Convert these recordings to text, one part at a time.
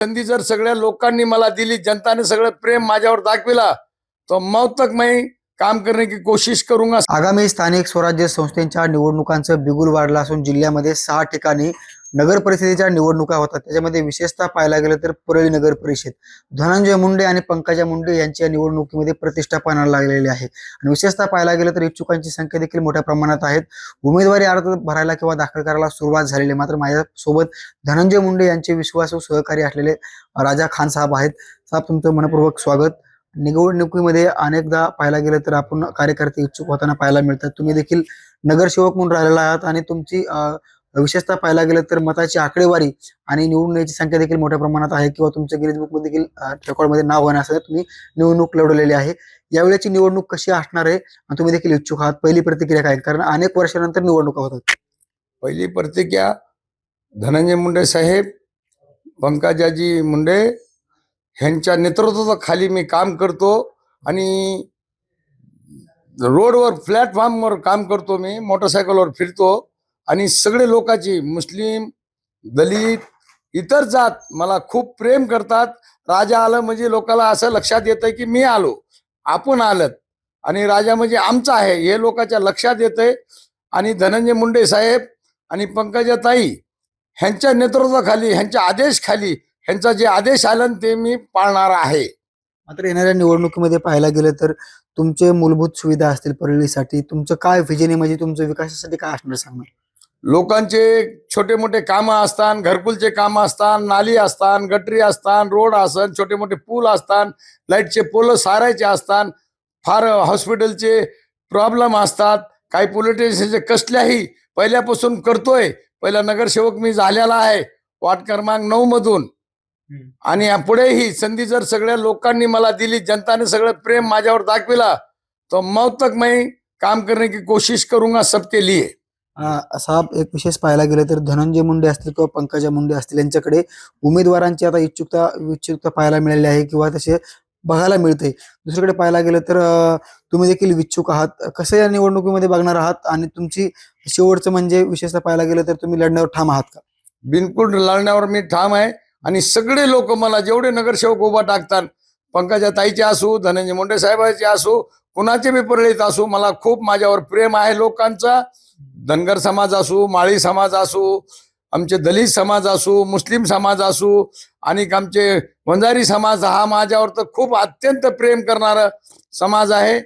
संधी जर सगळ्या लोकांनी मला दिली जनताने सगळं प्रेम माझ्यावर दाखविला तर मग तक मी काम करण्याची कोशिश करूंगा. आगामी स्थानिक स्वराज्य संस्थेच्या निवडणुकांचं बिगुल वाढलं असून जिल्ह्यामध्ये सहा ठिकाणी नगर परिषदेच्या निवडणुका होतात. त्याच्यामध्ये विशेषतः पाहायला गेलं तर परळी नगर परिषद धनंजय मुंडे आणि पंकजा मुंडे यांच्या निवडणुकीमध्ये प्रतिष्ठा पाहायला लागलेली आहे. आणि विशेषतः पाहायला गेलं तर इच्छुकांची संख्या देखील मोठ्या प्रमाणात आहेत. उमेदवारी अर्ज भरायला किंवा दाखल करायला सुरुवात झालेली आहे. मात्र माझ्यासोबत धनंजय मुंडे यांचे विश्वासू सहकारी असलेले राजा खान साहेब आहेत. साहेब तुमचं मनपूर्वक स्वागत. निवडणुकीमध्ये अनेकदा पाहायला गेलं तर आपण कार्यकर्ते इच्छुक होताना पाहायला मिळतात. तुम्ही देखील नगरसेवक म्हणून राहिलेला आहात आणि तुमची विशेषतः पाहायला गेलं तर मताची आकडेवारी आणि निवडून यायची संख्या देखील मोठ्या प्रमाणात आहे किंवा तुमच्या गिरीज बुक देखील रेकॉर्डमध्ये नाव होण्यासाठी तुम्ही निवडणूक लढवलेली आहे. यावेळेची निवडणूक कशी असणार आहे? आणि तुम्ही देखील इच्छुक आहात. पहिली प्रतिक्रिया काय? कारण अनेक वर्षानंतर निवडणुका होतात पहिली प्रतिक्रिया धनंजय मुंडे साहेब पंकजाजी मुंडे ह्यांच्या नेतृत्वाखाली मी काम करतो आणि रोडवर प्लॅटफॉर्मवर काम करतो मी मोटरसायकलवर फिरतो. आणि सगळे लोकांची मुस्लिम दलित इतर जात मला खूप प्रेम करतात. राजा आलं म्हणजे लोकांना असं लक्षात येतं की मी आलो आपण आलत. आणि राजा म्हणजे आमचा आहे हे लोकांच्या लक्षात येतंय. आणि धनंजय मुंडे साहेब आणि पंकजाताई ह्यांच्या नेतृत्वाखाली ह्यांच्या आदेश खाली ह्यांचा जे आदेश आला ते मी पाळणार आहे. मात्र येणाऱ्या निवडणुकीमध्ये पाहायला गेलं तर तुमचे मूलभूत सुविधा असतील परळीसाठी. तुमचं काय विजन म्हणजे तुमचं विकासासाठी काय असणार सांगणार लोकांचे छोटे मोठे कामं असतात घरकुलचे कामं असतात नाली असतात गटरी असतात रोड असतात छोटे मोठे पूल असतात लाईटचे पोल सारायचे असतात फार हॉस्पिटलचे प्रॉब्लेम असतात. काही पोलीस स्टेशनचे कसल्याही पहिल्यापासून करतोय. पहिला नगरसेवक मी झालेला आहे वार्ड क्रमांक नऊ मधून. आणि पुढेही संधी जर सगळ्या लोकांनी मला दिली जनताने सगळं प्रेम माझ्यावर दाखविला तो मौत तक मैं काम करने की कोशिश करूंगा सबके लिए. असा साहेब एक विशेष पाहायला गेलं तर धनंजय मुंडे असतील किंवा पंकजा मुंडे असतील यांच्याकडे उमेदवारांची आता इच्छुकता इच्छुकता पाहायला मिळाली आहे किंवा तसे बघायला मिळते. दुसरीकडे पाहायला गेलं तर तुम्ही देखील इच्छुक आहात. कसं या निवडणुकीमध्ये बघणार आहात? आणि तुमची शेवटचं म्हणजे विशेषतः पाहायला गेलं तर तुम्ही लढण्यावर ठाम आहात का? बिलकुल लढण्यावर मी ठाम आहे. आणि सगळे लोक मला जेवढे नगरसेवक उभा टाकतात पंकजा ताईचे असू धनंजय मुंडे साहेबांचे असू कुणाचे बी परळीत असू मला खूप माझ्यावर प्रेम आहे लोकांचा. धनगर समाज असू माळी समाज असू आमचे दलित समाज असू मुस्लिम समाज असू आणि आमचे वंजारी समाज हा माझ्यावर तर खूप अत्यंत प्रेम करणारा समाज आहे.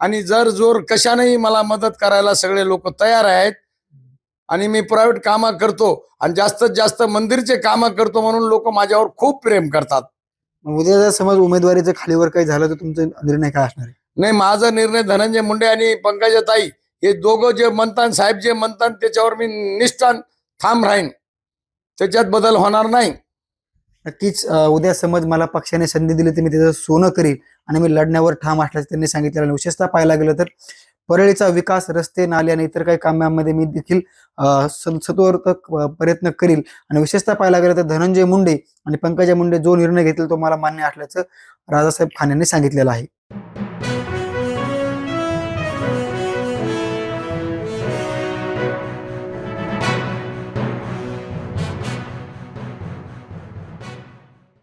आणि जर जोर कशानेही मला मदत करायला सगळे लोक तयार आहेत आणि मी प्रायव्हेट कामं करतो आणि जास्तीत जास्त मंदिरचे कामं करतो म्हणून लोक माझ्यावर खूप प्रेम करतात. उद्या जर समज उमेदवारीचं खालीवर काही झालं तर तुमचा निर्णय काय असणार आहे? नाही माझा निर्णय धनंजय मुंडे आणि पंकजा ताई हे दोघं जे म्हणतात साहेब जे म्हणतात त्याच्यावर मी निष्ठान ठाम राहीन. त्याच्यात बदल होणार नाही. नक्कीच उद्या समज मला पक्षाने संधी दिली तर मी त्याचं सोनं करील आणि मी लढण्यावर ठाम असल्याचं त्यांनी सांगितलेलं आणि विशेषतः पाहायला गेलं तर परळीचा विकास रस्ते नाले आणि इतर काही कामांमध्ये मी देखील अं, प्रयत्न करील. आणि विशेषतः पाहायला गेलं तर धनंजय मुंडे आणि पंकजा मुंडे जो निर्णय घेतील तो मला मान्य असल्याचं राजासाहेब खान यांनी सांगितलेलं आहे.